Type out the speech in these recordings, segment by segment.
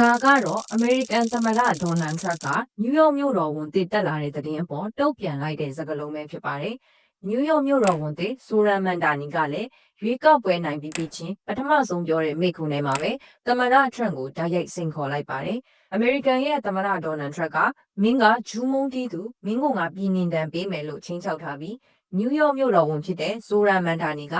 ဒါကတော့အမေရိကန်သမ္မတဒေါ်နယ်ထရက်ကနယူးယောက်မြို့တော်ဝန်တည်တက်လာတဲ့သတင်းအပေါ်တုံ့ပြန်လိုက်တဲ့စကားလုံးပဲဖြစ်ပါတယ်။နယူးယောက်မြို့တော်ဝန်တည်ဆိုရမန်ဒါနီကလည်းရွေးကောက်ပွဲနိုင်ပြီးပြီးချင်းပထမဆုံးပြောတဲ့မိန့်ခွန်းထဲမှာပဲသမ္မတထရန့်ကိုဓာတ်ရိုက်စင်ခေါ်လိုက်ပါတယ်။အမေရိကန်ရဲ့သမ္မတဒေါ်နယ်ထရက်ကမင်းကဂျူးမုန်းတီးသူမင်းကငါပြည်နှင်တန်ပေးမယ်လို့ချင်းချောက်ထားပြီးနယူးယောက်မြို့တော်ဝန်ဖြစ်တဲ့ဆိုရမန်ဒါနီက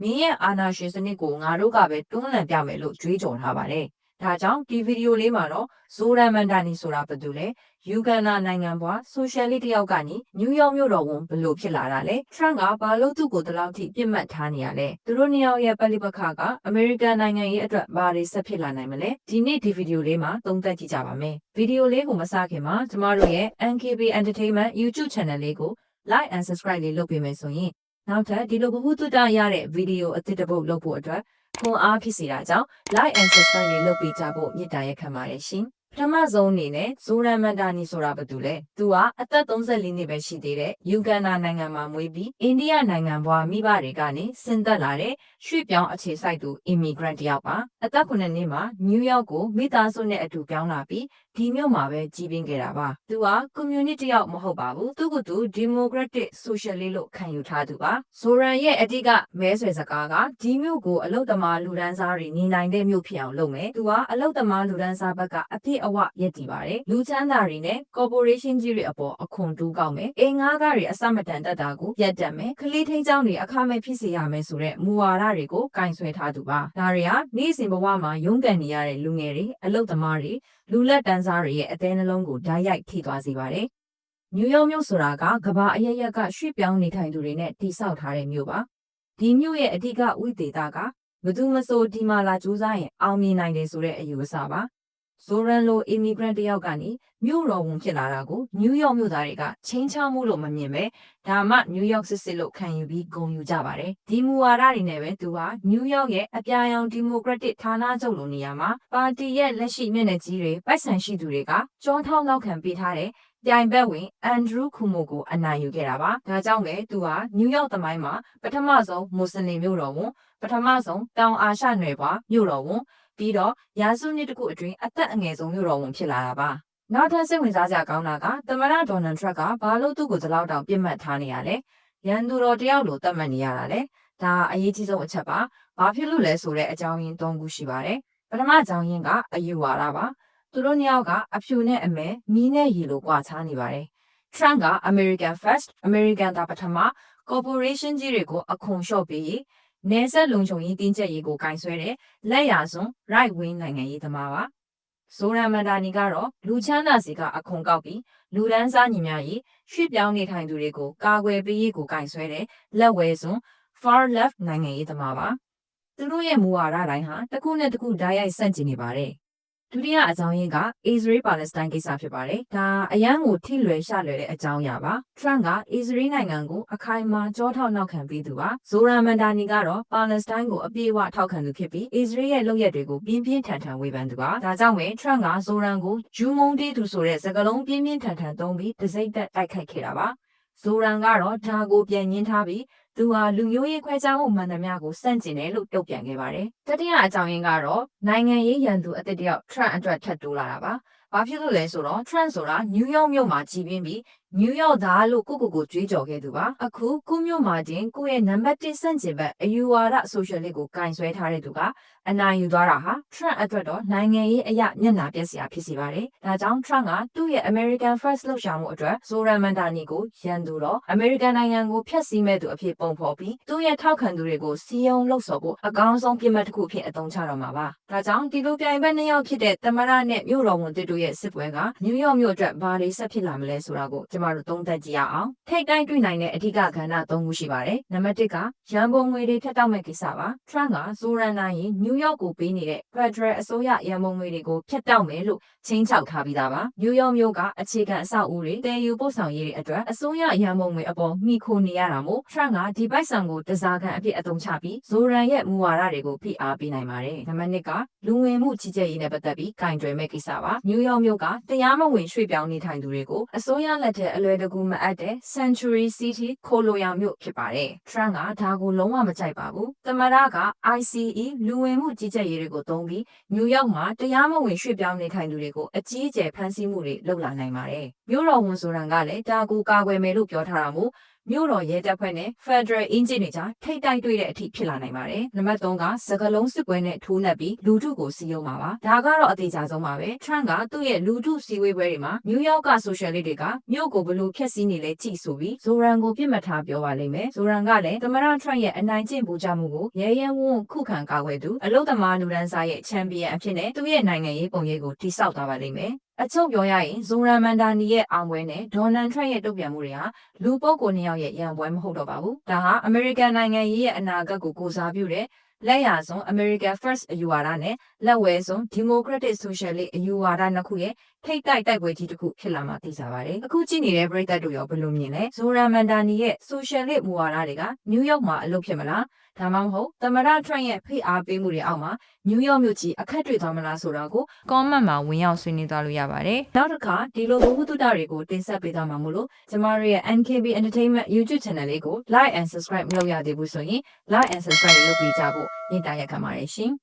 မင်းရဲ့အာဏာရှင်စနစ်ကိုငါတို့ကပဲတွန်းလှန်ပြမယ်လို့ကြွေးကြော်ထားပါတယ်။ ဒါကြောင့်ဒီဗီဒီယိုလေးမှာတော့ဇိုရန်မန်ဒါနီဆိုတာဘာတူလဲယူဂန်နာနိုင်ငံဘွားဆိုရှယ်လစ်တယောက်ကနေနယူးယောက်မြို့တော်ဝန်ဘယ်လိုဖြစ်လာတာလဲထရန့်ကဘာလို့သူ့ကိုဒီလောက်ထိပြစ်မှတ်ထားနေရလဲသူတို့နှစ်ယောက်ရဲ့ပလိပခကအမေရိကန်နိုင်ငံရဲ့အတွက်ဘာတွေဆက်ဖြစ်လာနိုင်မလဲဒီနေ့ဒီဗီဒီယိုလေးမှာသုံးသပ်ကြည့်ကြပါမယ်ဗီဒီယိုလေးကိုမစခင်မှာကျမတို့ရဲ့ NKB Entertainment YouTube Channel လေးကို Like and Subscribe လေးလုပ်ပေးမယ်ဆိုရင်နောက်ထပ်ဒီလိုဘ ഹു တုတရတဲ့ဗီဒီယိုအသစ်တစ်ပုဒ်လုပ်ဖို့အတွက် ခွန်အားဖြစ်စေတာကြောင့် like and subscribe လေးလုပ်ပေးကြဖို့မြစ်တာရက်ခံပါတယ်ရှင်။ ပထမဆုံးအနေနဲ့ဇိုရန်မန်ဒါနီဆိုတာဘာတူလဲ။သူကအသက်34နှစ်ပဲရှိသေးတဲ့ယူဂန်နာနိုင်ငံမှာမွေးပြီးအိန္ဒိယနိုင်ငံဘွားမိဘတွေကနေဆင်းသက်လာတဲ့ရွှေ့ပြောင်းအခြေစိုက်သူ immigrant တယောက်ပါ။အသက်9နှစ်မှာနယူးယောက်ကိုမိသားစုနဲ့အတူပြောင်းလာပြီးဒီမြို့မှာပဲကြီးပြင်းခဲ့တာပါ။သူက community တယောက်မဟုတ်ပါဘူး။သူကသူ democratic socialist လို့ခံယူထားသူပါ။ဇိုရန်ရဲ့အတိကမဲဆွယ်စကားကဒီမြို့ကိုအလုတ်တမာလူဒန်းစားတွေနေနိုင်တဲ့မြို့ဖြစ်အောင်လုပ်မယ်။သူကအလုတ်တမာလူဒန်းစားဘက်ကအပြည့်အဝရည်တည်ပါတယ်။လူချမ်းသာတွေနဲ့ corporation ကြီးတွေအပေါ်အခွန်တူးကောက်မယ်။အင်ငါးကားတွေအစမတန်တက်တာကိုရပ်တန့်မယ်။ကလေးထိန်းချောင်းတွေအခမဲ့ဖြစ်စေရမယ်ဆိုတဲ့မူဝါဒတွေကိုကင်ဆွဲထားသူပါ။ဒါတွေဟာနေ့စဉ်ဘဝမှာရုန်းကန်နေရတဲ့လူငယ်တွေအလုတ်သမားတွေလူလက်တန်းစားတွေရဲ့အသေးနှလုံးကိုဓာတ်ရိုက်ထိသွားစေပါတယ်။နယူးယောက်မြို့ဆိုတာကကမ္ဘာအရရက်ကရွှေ့ပြောင်းနေထိုင်သူတွေနဲ့တည်ဆောက်ထားတဲ့မြို့ပါ။ဒီမြို့ရဲ့အဓိကဝိသေသကဘယ်သူမဆိုဒီမှာလာကြိုးစားရင်အောင်မြင်နိုင်တယ်ဆိုတဲ့အယူအဆပါ။ ဇိုရန်လို immigrant တယောက်ကနေမြို့တော်ဝန်ဖြစ်လာတာကိုနယူးယောက်မြို့သားတွေကချင်းချောင်းမှုလို့မမြင်ပဲဒါမှနယူးယောက်စစ်စစ်လို့ခံယူပြီးဂုဏ်ယူကြပါတယ်ဒီမူဝါဒတွေနဲ့ပဲသူဟာနယူးယောက်ရဲ့အပြာရောင်ဒီမိုကရက်တစ်ဌာနချုပ်လိုနေရာမှာပါတီရဲ့လက်ရှိမျက်နှာကြီးတွေပိုက်ဆံရှိသူတွေကကြောထောက်နောက်ခံပေးထားတဲ့ပြိုင်ဘက်ဝင်အန်ဒရူးကူမိုကိုအနိုင်ယူခဲ့တာပါ။ဒါကြောင့်ပဲသူဟာနယူးယောက်သမိုင်းမှာပထမဆုံးမွတ်စလင်မြို့တော်ဝန်ပထမဆုံးတောင်အာရှနယ်ပွားမြို့တော်ဝန် ပြီးတော့ရာစုနှစ်တခုအတွင်းအသက်အငယ်ဆုံးမြို့တော်ဝန်ဖြစ်လာတာပါ။နောက်ထပ်စိတ်ဝင်စားစရာကောင်းတာကသမ္မတဒေါ်နယ်ထရက်ကဘာလို့သူ့ကိုဒီလောက်တောင်ပြစ်မှတ်ထားနေရလဲ။ရန်သူတော်တယောက်လိုသတ်မှတ်နေရတာလေ။ဒါအရေးကြီးဆုံးအချက်ပါ။ဘာဖြစ်လို့လဲဆိုတဲ့အကြောင်းရင်း၃ခုရှိပါတယ်။ပထမအကြောင်းရင်းကအယူဝါဒပါ။သူတို့နှစ်ယောက်ကအဖြူနဲ့အမဲမီးနဲ့ရေလိုကွာခြားနေပါတယ်။ Trump က American First American တာပထမ corporation ကြီးတွေကိုအခွန်လျှော့ပေး နေဆက်လုံခြုံရေးတင်းကျပ်ရေးကိုကင်ဆွဲတဲ့လက်ရာစွန်း right wing နိုင်ငံရေးသမားပါဇိုရန်မန်ဒါနီကတော့လူချမ်းသာစီကအခွန်ကောက်ပြီးလူဒန်းစားညီမကြီးရွှေ့ပြောင်းနေထိုင်သူတွေကိုကာကွယ်ပေးရေးကိုကင်ဆွဲတဲ့လက်ဝဲစွန်း far left နိုင်ငံရေးသမားပါသူတို့ရဲ့မူဝါဒတိုင်းဟာတစ်ခုနဲ့တစ်ခုဓာတ်ရိုက်ဆန့်ကျင်နေပါတယ် ဒုတိယအကြောင်းရင်းက Israel Palestine ကိစ္စဖြစ်ပါတယ်။ဒါအရန်ကိုထိလွယ်ရှလွယ်တဲ့အကြောင်းအရာပါ။ Trump က Israel နိုင်ငံကိုအခိုင်အမာကြောထောက်နောက်ခံပေးသူပါ။ Zora Mandani ကတော့ Palestine ကိုအပြည့်အဝထောက်ခံသူဖြစ်ပြီး Israel ရဲ့လုပ်ရက်တွေကိုပြင်းပြင်းထန်ထန်ဝေဖန်သူပါ။ဒါကြောင့်ပဲ Trump က Zora ကိုဂျူးမုန်းတီးသူဆိုတဲ့စကားလုံးပြင်းပြင်းထန်ထန်သုံးပြီးတစိမ့်သက်တိုက်ခိုက်ခဲ့တာပါ။ Zora ကတော့ဒါကိုပြန်ညှင်းထားပြီးသူဟာလူမျိုးရေးခွဲခြားမှုမှန်သမျှကိုစန့်ကျင်တယ်လို့တုံ့ပြန်ခဲ့ပါတယ်။တတိယအကြောင်းရင်းကတော့နိုင်ငံရေးရန်သူအသစ်တယောက် Trump အတွက်ထပ်တိုးလာတာပါ။ ဘာဖြစ်လို့လဲဆိုတော့ Trump ဆိုတာနယူးယောက်မြို့မှာကြီးပြင်းပြီးနယူးယောက်သားလို့ကိုကိုကိုကြွေးကြော်ခဲ့သူပါအခုကုမြို့မှာတင်ကိုရဲ့နံပါတ်1ဆန့်ကျင်ဘက်အယူဝါဒဆိုရှယ်လစ်ကိုကင်ဆွဲထားတဲ့သူကအနိုင်ယူသွားတာဟာ Trump အတွက်တော့နိုင်ငံရေးအရာမျက်နှာပြက်စရာဖြစ်စေပါတယ်ဒါကြောင့် Trump ကသူ့ရဲ့ American First လှုပ်ရှားမှုအတွက် Zoran Mandani ကိုရန်သူတော့ American နိုင်ငံကိုဖျက်ဆီးမဲ့သူအဖြစ်ပုံဖော်ပြီးသူ့ရဲ့ထောက်ခံသူတွေကိုစီယုံလှုပ်ဆော်ဖို့အကောင်းဆုံးပြစ်မှတ်တစ်ခုဖြစ်အသုံးချတော့မှာပါဒါကြောင့်ဒီလိုပြိုင်ဘက်နှစ်ယောက်ဖြစ်တဲ့သမရနဲ့မြို့တော်ဝန်တစ်တို့ရဲ့စစ်ပွဲကနယူးယောက်မြို့အတွက်ဘာတွေဆက်ဖြစ်လာမလဲဆိုတာကိုကျမတို့သုံးသပ်ကြည့်ရအောင်ထိတ်တိုင်းတွေ့နိုင်တဲ့အဓိကကဏ္ဍ၃ခုရှိပါတယ်နံပါတ်၁ကရန်ပုံငွေတွေဖြတ်တောက်မဲ့ကိစ္စပါထရန့်ကဇိုရန်နိုင်ရင်နယူးယောက်ကိုပေးနေတဲ့ Federal အစိုးရရန်ပုံငွေတွေကိုဖြတ်တောက်မယ်လို့ချင်းချောက်ထားပြီးသားပါနယူးယောက်မြို့ကအခြေခံအဆောက်အဦတွေတည်ယူပို့ဆောင်ရေးတွေအတွက်အစိုးရရန်ပုံငွေအပေါ်မိခိုနေရတာမို့ထရန့်ကဒီပိုက်ဆံကိုတစားကန်အဖြစ်အသုံးချပြီးဇိုရန်ရဲ့မူဝါဒတွေကိုဖိအားပေးနိုင်ပါတယ်နံပါတ်2ကလူဝင်မှုကြီးကြပ်ရေးနဲ့ပတ်သက်ပြီးကင်တွယ်မဲ့ကိစ္စပါနယူးယောက်ယောက်မြို့ကတရားမဝင်ရွှေ့ပြောင်းနေထိုင်သူတွေကိုအစိုးရလက်ထက်အလွယ်တကူမအပ်တဲ့ Century City ခိုလိုယာမြို့ဖြစ်ပါတယ်။ Trump ကဒါကိုလုံးဝမကြိုက်ပါဘူး။သမ္မတက ICE လူဝင်မှုကြီးကြပ်ရေးတွေကိုသုံးပြီးနယူးယောက်မှာတရားမဝင်ရွှေ့ပြောင်းနေထိုင်သူတွေကိုအကြီးအကျယ်ဖမ်းဆီးမှုတွေလုပ်လာနိုင်ပါတယ်။မြို့တော်ဝန်ဆိုရန်ကလည်းဒါကိုကာကွယ်မယ်လို့ပြောထားတာမို့မြို့တော်ရဲတပ်ဖွဲ့နဲ့ Federal Engine တွေကြားထိတ်တိုက်တွေ့တဲ့အထိဖြစ်လာနိုင်ပါတယ်။နံပါတ်3ကစကလုံးစစ်ပွဲနဲ့ထိုးနှက်ပြီးလူထုကိုစီယုံမှာပါ။ဒါကတော့အသေးချာဆုံးပါပဲ။ Trump ကသူ့ရဲ့လူထုစီဝေးပွဲတွေမှာနယူးယောက်ကဆိုရှယ်လစ်တွေကမြို့ကိုဘယ်လိုဖျက်ဆီးနေလဲကြည့်ဆိုပြီးဇိုရန်ကိုပြစ်မှတ်ထားပြောပါလိမ့်မယ်။ဇိုရန်ကလည်းသမ္မတ Trump ရဲ့အနိုင်ကျင့်ပူကြမှုကိုရဲရဲဝံ့ဝံ့ခုခံကာကွယ်သူအလုသမားလူဒန်းစားရဲ့ချန်ပီယံအဖြစ်နဲ့သူ့ရဲ့နိုင်ငံရေးပုံရိပ်ကိုတိစောက်သွားပါလိမ့်မယ်။ အချုပ်ပြောရရင်ဇိုရန်မန်ဒါနီရဲ့အောင်ပွဲနဲ့ဒေါ်နယ်ထရန့်ရဲ့တုံ့ပြန်မှုတွေဟာလူပုဂ္ဂိုလ်နှစ်ယောက်ရဲ့ရန်ပွဲမဟုတ်တော့ပါဘူး။ဒါဟာအမေရိကန်နိုင်ငံရေးရဲ့အနာဂတ်ကိုကိုစားပြုတဲ့ လက်ရဆုံး American First အယူဝါဒနဲ့လက်ဝဲဆုံး Democratic Socialist အယူဝါဒနှစ်ခုရဲ့ထိတ်တိုက်တိုက်ပွဲကြီးတစ်ခုဖြစ်လာမှသိကြပါတယ်။အခုကြည့်နေတဲ့ပြည်သက်တို့ရောဘယ်လိုမြင်လဲ။ဇိုရန်မန်ဒါနီရဲ့ Socialist မူဝါဒတွေကနယူးယောက်မှာအလုပ်ဖြစ်မလား။ဒါမှမဟုတ်သမ္မတ Trump ရဲ့ဖိအားပေးမှုတွေအောက်မှာနယူးယောက်မြို့ကြီးအခက်တွေ့သွားမလားဆိုတာကို comment မှာဝင်ရောက်ဆွေးနွေးသွားလို့ရပါတယ်။နောက်တစ်ခါဒီလိုဘဝတုဒ္ဒတွေကိုတင်ဆက်ပေးသွားမှာမို့လို့ကျမတို့ရဲ့ NKB Entertainment YouTube channel လေးကို like and subscribe မလုပ်ရသေးဘူးဆိုရင် like and subscribe လုပ်ပေးကြဖို့ညှိနှိုင်းရခံပါတယ်ရှင်။